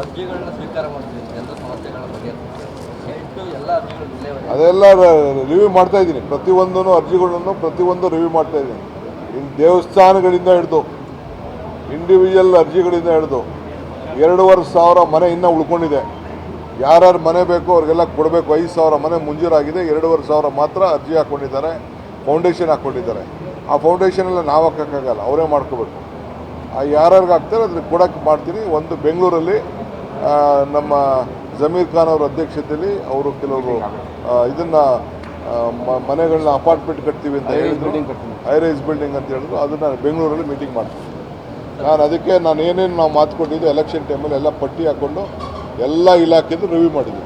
ಅರ್ಜಿಗಳನ್ನ ಸ್ವೀಕಾರ ಅದೆಲ್ಲ ರಿವ್ಯೂ ಮಾಡ್ತಾ ಇದ್ದೀನಿ. ಪ್ರತಿಯೊಂದೂ ಅರ್ಜಿಗಳನ್ನು ಪ್ರತಿಯೊಂದು ರಿವ್ಯೂ ಮಾಡ್ತಾ ಇದ್ದೀನಿ. ಇನ್ನು ದೇವಸ್ಥಾನಗಳಿಂದ ಹಿಡಿದು ಇಂಡಿವಿಜುವಲ್ ಅರ್ಜಿಗಳಿಂದ ಹಿಡಿದು, ಎರಡೂವರೆ ಸಾವಿರ ಮನೆ ಇನ್ನೂ ಉಳ್ಕೊಂಡಿದೆ. ಯಾರ್ಯಾರು ಮನೆ ಬೇಕೋ ಅವ್ರಿಗೆಲ್ಲ ಕೊಡಬೇಕು. ಐದು ಸಾವಿರ ಮನೆ ಮುಂಜೂರಾಗಿದೆ. ಎರಡೂವರೆ ಸಾವಿರ ಮಾತ್ರ ಅರ್ಜಿ ಹಾಕ್ಕೊಂಡಿದ್ದಾರೆ ಫೌಂಡೇಶನ್ ಹಾಕ್ಕೊಂಡಿದ್ದಾರೆ ಆ ಫೌಂಡೇಶನ್ ಎಲ್ಲ ನಾವು ಹಾಕೋಕ್ಕಾಗಲ್ಲ. ಅವರೇ ಮಾಡ್ಕೋಬೇಕು. ಆ ಯಾರ್ಯಾರಿಗೆ ಹಾಕ್ತಾರೆ ಅದಕ್ಕೆ ಕೊಡೋಕ್ಕೆ ಮಾಡ್ತೀನಿ. ಒಂದು ಬೆಂಗಳೂರಲ್ಲಿ ನಮ್ಮ ಜಮೀರ್ ಖಾನ್ ಅವರ ಅಧ್ಯಕ್ಷತೆಯಲ್ಲಿ ಅವರು ಕೆಲವರು ಇದನ್ನು ಮನೆಗಳನ್ನ ಅಪಾರ್ಟ್ಮೆಂಟ್ ಕಟ್ತೀವಿ ಅಂತ ಹೇಳಿದ್ರು. ಹೈ ರೈಸ್ ಬಿಲ್ಡಿಂಗ್ ಅಂತ ಹೇಳಿದ್ರು. ಅದನ್ನು ಬೆಂಗಳೂರಲ್ಲಿ ಮೀಟಿಂಗ್ ಮಾಡ್ತೀನಿ ನಾನು ಅದಕ್ಕೆ ನಾನು ಏನೇನು ನಾವು ಮಾತುಕೊಂಡಿದ್ದು ಎಲೆಕ್ಷನ್ ಟೈಮಲ್ಲಿ ಎಲ್ಲ ಪಟ್ಟಿ ಹಾಕ್ಕೊಂಡು ಎಲ್ಲ ಇಲಾಖೆದು ರಿವ್ಯೂ ಮಾಡಿದ್ವಿ.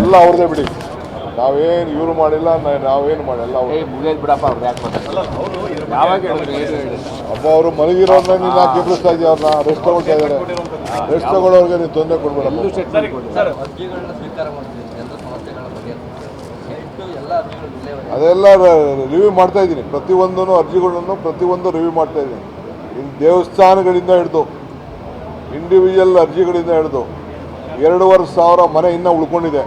ಎಲ್ಲ ಅವ್ರದ್ದೇ ಬಿಡಿ. ನಾವೇನು ಇವರು ಮಾಡಿಲ್ಲ ನಾವೇನು ಮಾಡಿಲ್ಲ. ಬಿಡಪ್ಪ ಅವ್ರು ಯಾಕೆ ಅಲ್ಲ ಅವರು ಯಾವಾಗ ಹೇಳಿದ್ರು ಏನು ಹೇಳಿದ್ರು? ಅಪ್ಪ ಅವರು ಮಲಗಿರೋರ್ನ ನೀನು ಯಾಕೆ ಎಬ್ಬಿಸ್ತಾ ಇದೀಯ? ಅವ್ರನ್ನ ರೆಸ್ಟ್ ತಗೊಳ್ತಾ ಇದ್ದಾರೆ ರೆಸ್ಟ್ ತಗೊಳ್ಳೋರ್ಗೆ ನೀವು ತೊಂದರೆ ಕೊಡ್ಬೇಡಪ್ಪ. ಎಲ್ಲೂ ಸ್ಟೇಟ್ಮೆಂಟ್ ಕೊಡಿ ಸರ್. ಅರ್ಜಿಗಳನ್ನ ಸ್ವೀಕಾರ ಮಾಡ್ತೀವಿ. ಜನರ ಸಮಸ್ಯೆಗಳ ಬಗ್ಗೆ ಎಂಟು ಎಲ್ಲ ಅದೆಲ್ಲ ರಿವ್ಯೂ ಮಾಡ್ತಾ ಇದ್ದೀನಿ. ಪ್ರತಿಯೊಂದೂ ಅರ್ಜಿಗಳನ್ನು ಪ್ರತಿಯೊಂದು ರಿವ್ಯೂ ಮಾಡ್ತಾ ಇದ್ದೀನಿ. ಇಲ್ಲಿ ದೇವಸ್ಥಾನಗಳಿಂದ ಹಿಡಿದು ಇಂಡಿವಿಜುವಲ್ ಅರ್ಜಿಗಳಿಂದ ಹಿಡಿದು ಎರಡೂವರೆ ಸಾವಿರ ಮನೆ ಇನ್ನೂ ಉಳ್ಕೊಂಡಿದೆ.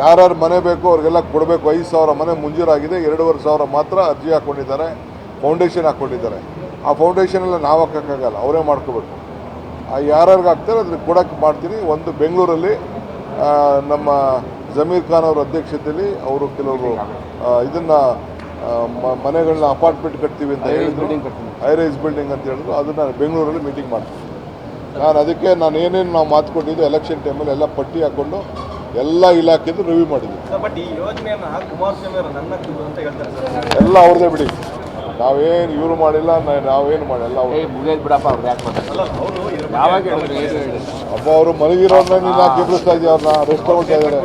ಯಾರ್ಯಾರು ಮನೆ ಬೇಕೋ ಅವ್ರಿಗೆಲ್ಲ ಕೊಡಬೇಕು. ಐದು ಸಾವಿರ ಮನೆ ಮುಂಜೂರಾಗಿದೆ. ಎರಡೂವರೆ ಸಾವಿರ ಮಾತ್ರ ಅರ್ಜಿ ಹಾಕ್ಕೊಂಡಿದ್ದಾರೆ ಫೌಂಡೇಶನ್ ಹಾಕ್ಕೊಂಡಿದ್ದಾರೆ ಆ ಫೌಂಡೇಶನ್ ಎಲ್ಲ ನಾವು ಹಾಕೋಕ್ಕಾಗಲ್ಲ. ಅವರೇ ಮಾಡ್ಕೋಬೇಕು. ಆ ಯಾರ್ಯಾರಿಗೆ ಹಾಕ್ತಾರೆ ಅದನ್ನ ಕೊಡೋಕ್ಕೆ ಮಾಡ್ತೀನಿ. ಒಂದು ಬೆಂಗಳೂರಲ್ಲಿ ನಮ್ಮ ಜಮೀರ್ ಖಾನ್ ಅವರ ಅಧ್ಯಕ್ಷತೆಯಲ್ಲಿ ಅವರು ಕೆಲವರು ಇದನ್ನು ಮನೆಗಳನ್ನ ಅಪಾರ್ಟ್ಮೆಂಟ್ ಕಟ್ತೀವಿ ಅಂತ ಹೇಳಿದ್ರು. ಹೈ ರೈಸ್ ಬಿಲ್ಡಿಂಗ್ ಅಂತ ಹೇಳಿದ್ರು. ಅದನ್ನು ಬೆಂಗಳೂರಲ್ಲಿ ಮೀಟಿಂಗ್ ಮಾಡ್ತೀನಿ ನಾನು ಅದಕ್ಕೆ ನಾನು ಏನೇನು ನಾವು ಮಾತು ಕೊಟ್ಟಿದ್ದು ಎಲೆಕ್ಷನ್ ಟೈಮಲ್ಲಿ ಎಲ್ಲ ಪಟ್ಟಿ ಹಾಕ್ಕೊಂಡು ಎಲ್ಲ ಇಲಾಖೆಯಿಂದ ರಿವ್ಯೂ ಮಾಡಿದ್ವಿ. ಸರ್ ಬಟ್ ಈ ಯೋಜನೆಯನ್ನ ಕುಮಾರಸ್ವಾಮಿ ಅವರು ಅಂತ ಹೇಳ್ತಾರೆ ಸರ್. ಎಲ್ಲ ಅವ್ರದ್ದೇ ಬಿಡಿ. ನಾವೇನು ಇವರು ಮಾಡಿಲ್ಲ ನಾವೇನು ಮಾಡಿಲ್ಲ ಅಬ್ಬ ಮುಗಿದ್ ಬಿಡಪ್ಪ ಅವ್ರು ಯಾಕೆ ಅಲ್ಲ ಅವರು ಯಾವಾಗ ಹೇಳಿದ್ರು ಏನು ಹೇಳಿದ್ರು? ಅಪ್ಪ ಅವರು ಮಲಗಿರೋರ್ನ ನೀನು ಯಾಕೆ ಎಬ್ಬಿಸ್ತಾ ಇದೀಯ ಅವ್ರನ್ನ? ರೆಸ್ಟ್ ತಗೊಳ್ತಾ ಇದ್ದಾರೆ.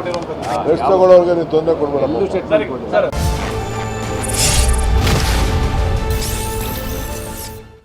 ರೆಸ್ಟ್ ತಗೊಳ್ಳೋರ್ಗೆ ನೀವು ತೊಂದರೆ ಕೊಡ್ಬೇಡಪ್ಪ.